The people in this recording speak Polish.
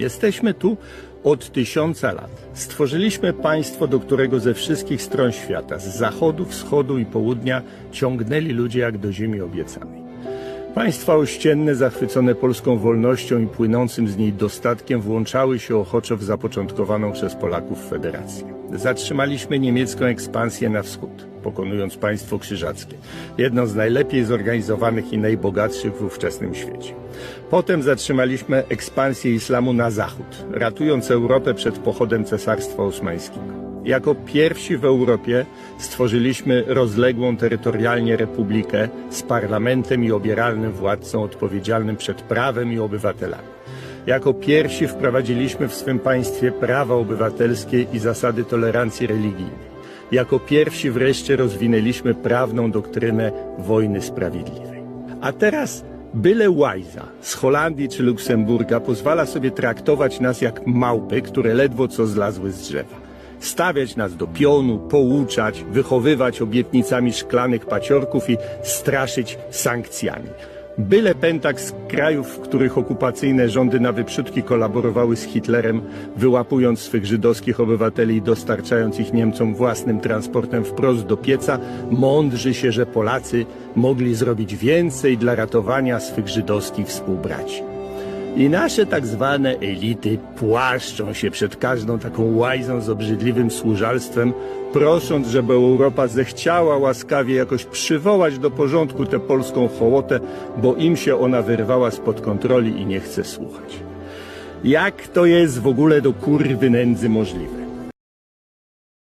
Jesteśmy tu od tysiąca lat. Stworzyliśmy państwo, do którego ze wszystkich stron świata, z zachodu, wschodu i południa, ciągnęli ludzie jak do ziemi obiecanej. Państwa ościenne, zachwycone polską wolnością i płynącym z niej dostatkiem, włączały się ochoczo w zapoczątkowaną przez Polaków federację. Zatrzymaliśmy niemiecką ekspansję na wschód, pokonując państwo krzyżackie, jedno z najlepiej zorganizowanych i najbogatszych w ówczesnym świecie. Potem zatrzymaliśmy ekspansję islamu na zachód, ratując Europę przed pochodem Cesarstwa Osmańskiego. Jako pierwsi w Europie stworzyliśmy rozległą terytorialnie republikę z parlamentem i obieralnym władcą odpowiedzialnym przed prawem i obywatelami. Jako pierwsi wprowadziliśmy w swym państwie prawa obywatelskie i zasady tolerancji religijnej. Jako pierwsi wreszcie rozwinęliśmy prawną doktrynę wojny sprawiedliwej. A teraz byle łajza z Holandii czy Luksemburga pozwala sobie traktować nas jak małpy, które ledwo co zlazły z drzewa stawiać nas do pionu, pouczać, wychowywać obietnicami szklanych paciorków i straszyć sankcjami. Byle pętak z krajów, w których okupacyjne rządy na wyprzódki kolaborowały z Hitlerem, wyłapując swych żydowskich obywateli i dostarczając ich Niemcom własnym transportem wprost do pieca, mądrzy się, że Polacy mogli zrobić więcej dla ratowania swych żydowskich współbraci. I nasze tak zwane elity płaszczą się przed każdą taką łajzą z obrzydliwym służalstwem, prosząc, żeby Europa zechciała łaskawie jakoś przywołać do porządku tę polską hołotę, bo im się ona wyrwała spod kontroli i nie chce słuchać. Jak to jest w ogóle do kurwy nędzy możliwe?